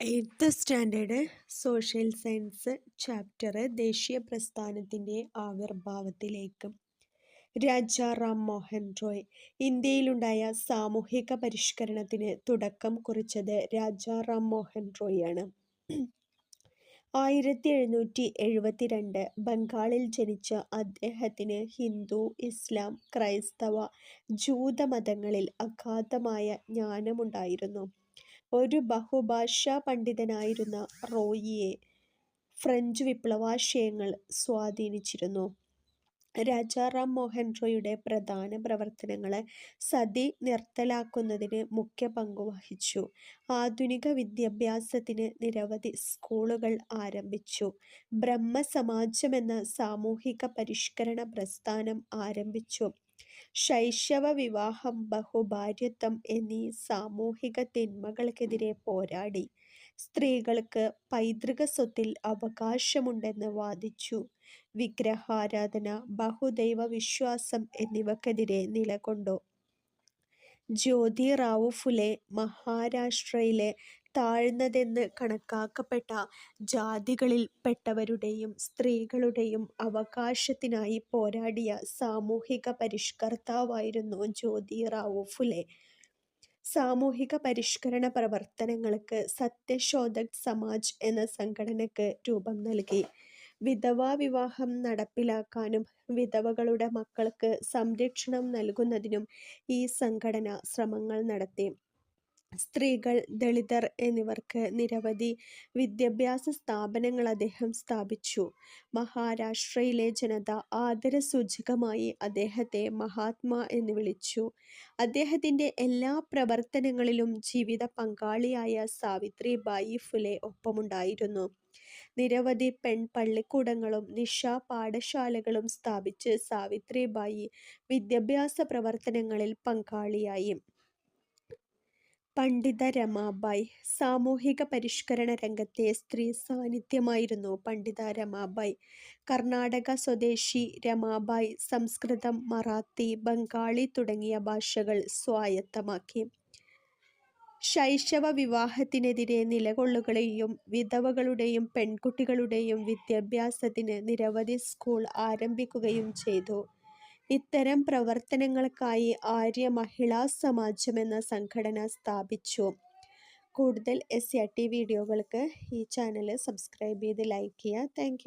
Eighth standard social science chapter ദേശീയ പ്രസ്ഥാനത്തിന്റെ ആവിർഭാവത്തിലേക്ക്. രാജ റാം മോഹൻ റോയ് ഇന്ത്യയിലുണ്ടായ സാമൂഹിക പരിഷ്കരണത്തിന് തുടക്കം കുറിച്ചത് രാജ റാം മോഹൻ റോയാണ്. ആയിരത്തി എഴുന്നൂറ്റി എഴുപത്തിരണ്ട് ബംഗാളിൽ ജനിച്ച അദ്ദേഹത്തിന് ഹിന്ദു ഇസ്ലാം ക്രൈസ്തവ ജൂത മതങ്ങളിൽ അഗാധമായ ജ്ഞാനമുണ്ടായിരുന്നു. ഒരു ബഹുഭാഷാ പണ്ഡിതനായിരുന്ന റോയിയെ ഫ്രഞ്ച് വിപ്ലവാശയങ്ങൾ സ്വാധീനിച്ചിരുന്നു. രാജാറാം മോഹൻ റോയിയുടെ പ്രധാന പ്രവർത്തനങ്ങളെ സതി നിർത്തലാക്കുന്നതിന് മുഖ്യ പങ്കു വഹിച്ചു. ആധുനിക വിദ്യാഭ്യാസത്തിന് നിരവധി സ്കൂളുകൾ ആരംഭിച്ചു. ബ്രഹ്മസമാജം എന്ന സാമൂഹിക പരിഷ്കരണ പ്രസ്ഥാനം ആരംഭിച്ചു. ശൈശവ വിവാഹം ബഹുഭാര്യത്വം എന്നീ സാമൂഹിക തിന്മകൾക്കെതിരെ പോരാടി. സ്ത്രീകൾക്ക് പൈതൃക സ്വത്തിൽ അവകാശമുണ്ടെന്ന് വാദിച്ചു. വിഗ്രഹാരാധന ബഹുദൈവ വിശ്വാസം എന്നിവക്കെതിരെ നിലകൊണ്ടു. ജ്യോതിറാവു ഫുലെ മഹാരാഷ്ട്രയിലെ താഴ്ന്നതെന്ന് കണക്കാക്കപ്പെട്ട ജാതികളിൽ പെട്ടവരുടെയും സ്ത്രീകളുടെയും അവകാശത്തിനായി പോരാടിയ സാമൂഹിക പരിഷ്കർത്താവായിരുന്നു ജ്യോതിറാവു ഫുലെ. സാമൂഹിക പരിഷ്കരണ പ്രവർത്തനങ്ങൾക്ക് സത്യശോധക് സമാജ് എന്ന സംഘടനയ്ക്ക് രൂപം നൽകി. വിധവാ വിവാഹം നടപ്പിലാക്കാനും വിധവകളുടെ മക്കൾക്ക് സംരക്ഷണം നൽകുന്നതിനും ഈ സംഘടന ശ്രമങ്ങൾ നടത്തി. സ്ത്രീകൾ ദളിതർ എന്നിവർക്ക് നിരവധി വിദ്യാഭ്യാസ സ്ഥാപനങ്ങൾ അദ്ദേഹം സ്ഥാപിച്ചു. മഹാരാഷ്ട്രയിലെ ജനത ആദരസൂചകമായി അദ്ദേഹത്തെ മഹാത്മാ എന്ന് വിളിച്ചു. അദ്ദേഹത്തിന്റെ എല്ലാ പ്രവർത്തനങ്ങളിലും ജീവിത പങ്കാളിയായ സാവിത്രി ബായി ഫുലെ ഒപ്പമുണ്ടായിരുന്നു. നിരവധി പെൺ പള്ളിക്കൂടങ്ങളും നിശാ പാഠശാലകളും സ്ഥാപിച്ച് സാവിത്രിബായി വിദ്യാഭ്യാസ പ്രവർത്തനങ്ങളിൽ പങ്കാളിയായി. പണ്ഡിത രമാബായ് സാമൂഹിക പരിഷ്കരണ രംഗത്തെ സ്ത്രീ സാന്നിധ്യമായിരുന്നു പണ്ഡിത രമാബായ്. കർണാടക സ്വദേശി രമാബായ് സംസ്കൃതം മറാത്തി ബംഗാളി തുടങ്ങിയ ഭാഷകൾ സ്വായത്തമാക്കി. ശൈശവ വിവാഹത്തിനെതിരെ നിലകൊള്ളുകയും വിധവകളുടെയും പെൺകുട്ടികളുടെയും വിദ്യാഭ്യാസത്തിന് നിരവധി സ്കൂൾ ആരംഭിക്കുകയും ചെയ്തു. ഇത്തരം പ്രവർത്തനങ്ങൾക്കായി ആര്യ മഹിളാ സമാജം എന്ന സംഘടന സ്ഥാപിച്ചു. കൂടുതൽ എസ് ആർ ടി വീഡിയോകൾക്ക് ഈ ചാനൽ സബ്സ്ക്രൈബ് ചെയ്ത് ലൈക്ക് ചെയ്യുക. താങ്ക്